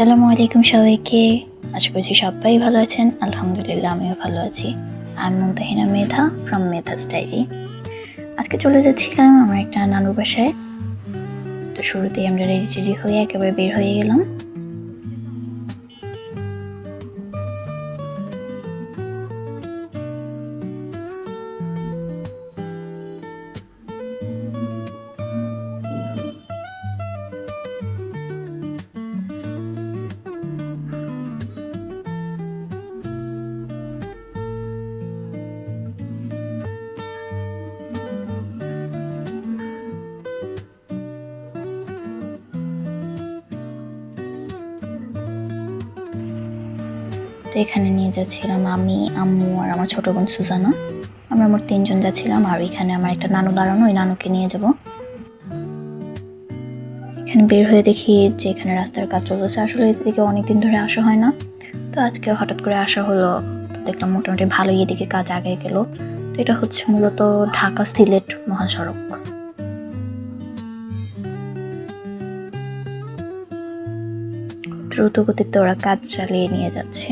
আসসালামু আলাইকুম সবাইকে। আশা করছি সবাই ভালো আছেন। আলহামদুলিল্লাহ, আমিও ভালো আছি। আমি মুমতাহিনা মেধা ফ্রম মেধাস ডায়েরি আজকে চলে যাচ্ছিলাম আমার একটা নানুর বাসায়। তো শুরুতেই আমরা রেডি টেডি হয়ে একেবারে বের হয়ে গেলাম। তো এখানে নিয়ে যাচ্ছিলাম আমি, আম্মু আর আমার ছোট বোন সুজানা। আমরা মোট তিনজন যাচ্ছিলাম আর এখানে আমার একটা নানু দাঁড়ানো, ওই নানুকে নিয়ে যাব। এখানে বের হয়ে দেখি যে এখানে রাস্তার কাজ চলছে আসলে এদিকে অনেকদিন ধরে আসা হয় না। তো আজকে হঠাৎ করে আসা হলো। তো দেখলাম মোটামুটি ভালোই এদিকে কাজ আগে গেল। তো এটা হচ্ছে মূলত ঢাকা সিলেট মহাসড়ক। দ্রুত গতিতে ওরা কাজ চালিয়ে নিয়ে যাচ্ছে।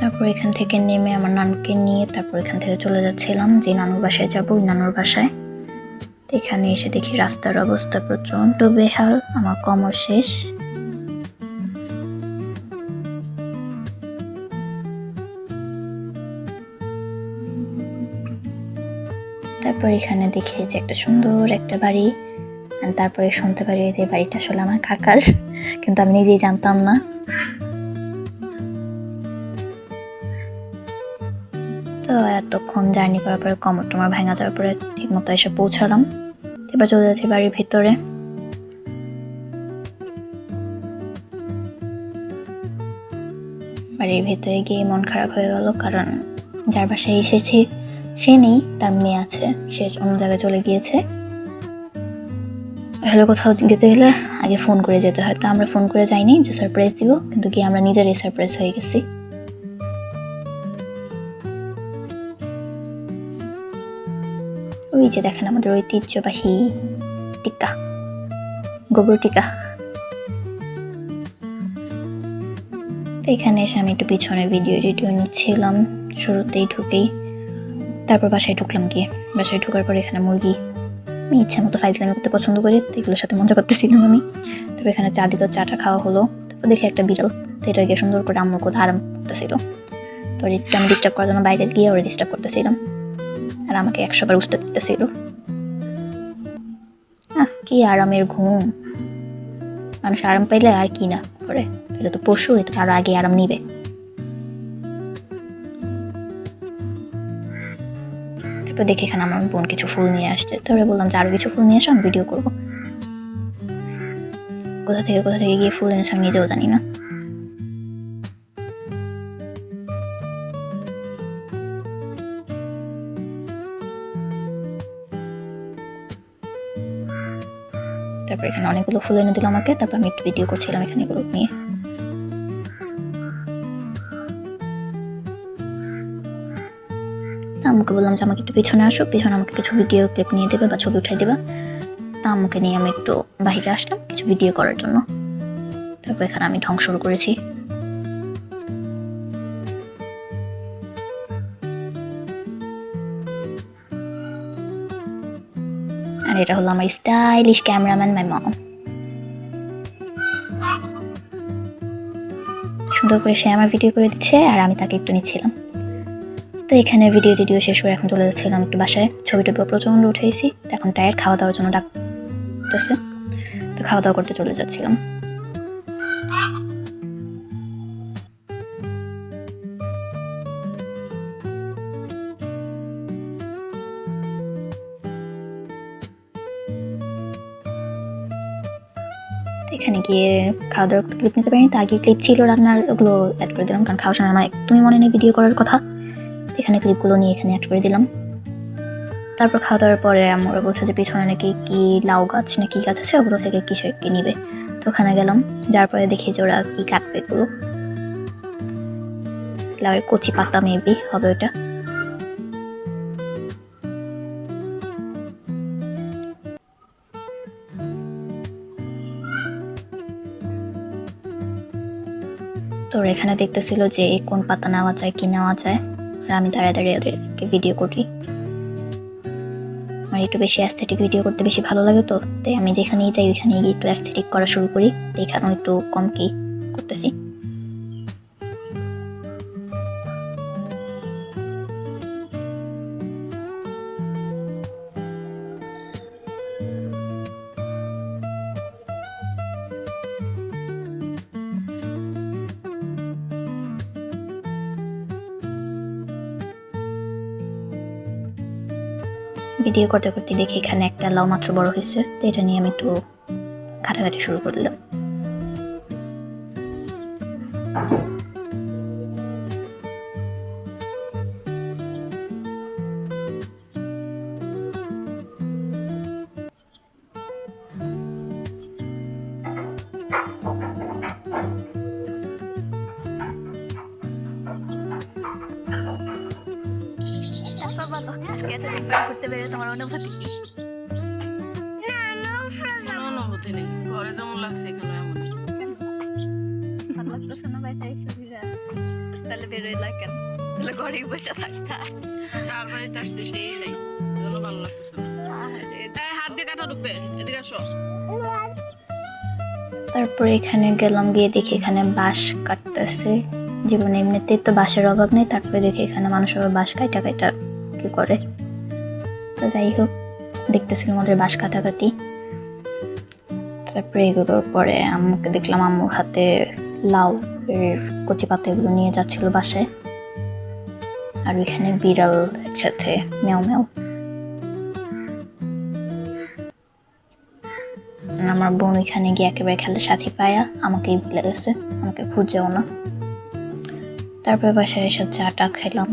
তারপর এখান থেকে নেমে আমার নানুকে নিয়ে তারপর এখান থেকে চলে যাচ্ছিলাম। যে নানুর বাসায় যাব, ওই নানুর বাসায়। এখানে এসে দেখি রাস্তার অবস্থা প্রচণ্ড বেহাল, আমার কমর শেষ। তারপর এখানে দেখি যে একটা সুন্দর একটা বাড়ি। তারপরে শুনতে পারি যে বাড়িটা আসলে আমার কাকার, কিন্তু আমি নিজেই জানতাম না। এতক্ষণ জার্নি করার পরে কমর টমর ভাঙা যাওয়ার পরে ঠিক মতো এসে পৌঁছালাম। এবার চলে যাচ্ছি বাড়ির ভিতরে। বাড়ির ভেতরে গিয়ে মন খারাপ হয়ে গেল কারণ যার বাসায় এসেছি, সে নেই, তার মেয়ে আছে, সে অন্য জায়গায় চলে গিয়েছে। আসলে কোথাও যেতে গেলে আগে ফোন করে যেতে হয়। তো আমরা ফোন করে যাইনি যে সারপ্রাইজ দিব, কিন্তু গিয়ে আমরা নিজেরাই সারপ্রাইজ হয়ে গেছি। ওই যে দেখেন আমাদের ঐতিহ্যবাহী টিকা গোবর টিকা তো এখানে এসে আমি একটু পিছনে ভিডিও টিডিও নিচ্ছিলাম, শুরুতেই ঢুকেই। তারপর বাসায় ঢুকলাম গিয়ে। বাসায় ঢুকার পর এখানে মুরগি, আমি ইচ্ছা মতো ফাইজলামি করতে পছন্দ করি, তো এগুলোর সাথে মজা করতেছিলাম আমি। তারপর এখানে চা দিল, চাটা খাওয়া হলো। তারপর দেখি একটা বিড়াল, তো এটা গিয়ে সুন্দর করে আম্মুর কোথাও আরাম করতেছিল। তো একটু আমি ডিস্টার্ব করার জন্য বাইরে গিয়ে ওরা ডিস্টার্ব করতেছিলাম। আর আমাকে একশোবার উঠতে দিতেছিল। আহ, কি আরামের ঘুম। মানুষ আরাম পাইলে আর কি না করে? এটা তো পশু এটা তো আরও আগে আরাম নিবে। তারপর দেখে এখানে আমার বোন কিছু ফুল নিয়ে আসছে। তারপরে বললাম, যে আরও কিছু ফুল নিয়ে আসো, আমি ভিডিও করব। কোথা থেকে কোথা থেকে গিয়ে ফুল এনেছে আমি নিজেও জানি না। তারপর এখানে অনেকগুলো ফুল এনে দিল আমাকে, তারপর আমি একটু ভিডিও করছিলাম এখানে এগুলো নিয়ে। তা আম্মুকে বললাম যে, আমাকে একটু পিছনে আসো, পিছনে আমাকে কিছু ভিডিও ক্লিপ নিয়ে দেবে বা ছবি উঠাই দেবে। তা আম্মুকে নিয়ে আমি একটু বাইরে আসলাম কিছু ভিডিও করার জন্য। তারপর এখানে আমি ঢং শুরু করেছি। এটা হলো আমার স্টাইলিশ ক্যামেরাম্যান মাই মম সুন্দর করে সে আমার ভিডিও করে দিচ্ছে আর আমি তাকে একটু নিচ্ছিলাম। তো এখানে ভিডিও টিডিও শেষ করে এখন চলে যাচ্ছিলাম একটু বাসায়। ছবি টবি প্রচণ্ড উঠেছি তো এখন টায়ার খাওয়া দাওয়ার জন্য ডাকতেছে তো খাওয়া দাওয়া করতে চলে যাচ্ছিলাম। এখানে গিয়ে খাওয়া দাওয়ার ক্লিপ নিতে পারিনি। তো আগে ক্লিপ ছিল রান্নার, ওগুলো অ্যাড করে দিলাম, কারণ খাওয়ার সময় আমার একদমই মনে নেই ভিডিও করার কথা। এখানে ক্লিপগুলো নিয়ে এখানে অ্যাড করে দিলাম। তারপর খাওয়া দাওয়ার পরে আমরা বলছে যে পিছনে নাকি কি লাউ গাছ না কি গাছ আছে, ওগুলো থেকে কিসের কি নিবে। তো ওখানে গেলাম যার পরে দেখি যে ওরা কী কাটবে এগুলো। লাউয়ের কচি পাতা মেবি হবে ওটা। তো এখানে দেখতেছিল যে কোন পাতা নেওয়া যায়, কি নেওয়া যায়? আর আমি দাঁড়িয়ে দাঁড়িয়ে ওদেরকে ভিডিও করি আমার একটু বেশি অ্যাস্থেটিক ভিডিও করতে বেশি ভালো লাগে তো। তাই আমি যেখানেই যাই ওইখানে গিয়ে একটু অ্যাস্থেটিক করা শুরু করি। তো এখানেও একটু কম কি করতেছি। ভিডিও করতে করতে দেখি এখানে একটা লাউ মাত্র বড় হয়েছে। তো এটা নিয়ে আমি একটু ঘাটাঘাটি শুরু করে দিলাম। আজকে এতদিন পর ঘুরতে বেরো তোমার অনুভূতি কি? অনুভূতি নেই। ঘরে যেমন লাগছে এখানে এমন। ভালো লাগতেছে না বাইরে এসে ঘুরে তাহলে বেরোই লাগেন তাহলে ঘরেই বসে থাকতা। চার বাড়িতে আসছে সেই নাই। জন্য ভালো লাগতেছে না। হাত দিয়ে কাটা ঢুকবে। এদিকে আসো। তারপরে এখানে গেলাম গিয়ে দেখি এখানে বাঁশ কাটতেছে। জীবনে এমনিতেই তো বাঁশের অভাব নেই। তারপরে দেখি এখানে মানুষ আবার বাঁশ কাটা কাটা কি করে? তো যাই হোক, দেখতেছিলাম ওদের বাঁশ কাটাকাটি। তারপরে এগুলোর পরে আম্মুকে দেখলাম আম্মুর হাতে লাউ এর কচি পাতা এগুলো নিয়ে যাচ্ছিল বাসায়। আর ওইখানে বিড়াল একসাথে মেও মেও। আমার বোন ওইখানে গিয়ে একেবারে খেলার সাথী পায়া, আমাকেই ভুলে গেছে, আমাকে খুঁজেও না। তারপরে বাসায় এসে চাটা খেলাম।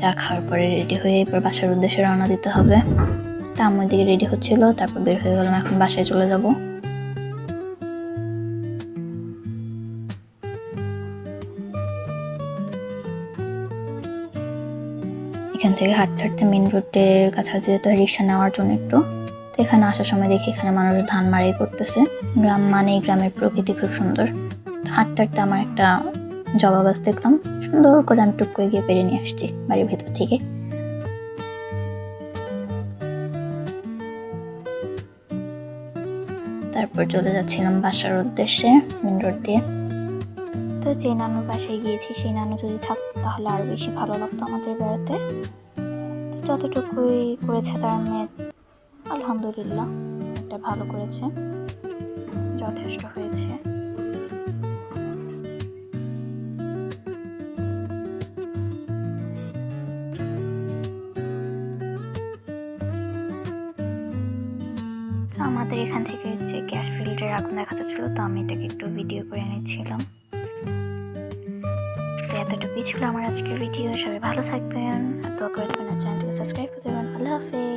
চা খাওয়ার পরে রেডি হয়ে এবার বাসার উদ্দেশ্যে রওনা দিতে হবে। তা আমার দিকে রেডি হচ্ছিল, তারপর বের হয়ে গেলাম, এখন বাসায় চলে যাব। এখান থেকে হাঁটতে হাঁটতে মেন রোডের কাছাকাছি যেতে হয়, রিক্সা নেওয়ার জন্য একটু। তো এখানে আসার সময় দেখি এখানে মানুষ ধান মারাই করতেছে। গ্রাম মানে গ্রামের প্রকৃতি খুব সুন্দর। হাঁটতে হাঁটতে আমার একটা জবা গাছ দেখলাম। সুন্দর করে আমি টুক করে গিয়ে পেরে নিয়ে আসছি বাড়ির ভেতর থেকে। তারপর চলে যাচ্ছিলাম বাসার উদ্দেশ্যে মেন রোড দিয়ে। তো যে নানুর বাসায় গিয়েছি, সেই নানু যদি থাকতো তাহলে আরও বেশি ভালো লাগতো আমাদের বেড়াতে। তো যতটুকুই করেছে তার মেয়ে, আলহামদুলিল্লাহ, এটা ভালো করেছে। যথেষ্ট হয়েছে। আমাদের এখান থেকে যে গ্যাস ফিল্ডের আগুন দেখা ছিল, তো আমি এটাকে একটু ভিডিও করে এনেছিলাম তো এতটুকুই ছিল আমার আজকের ভিডিও সবাই ভালো থাকবেন দোয়া করে দেবেন চ্যানেলটিকে সাবস্ক্রাইব করে দেবেন। আল্লাহ হাফেজ।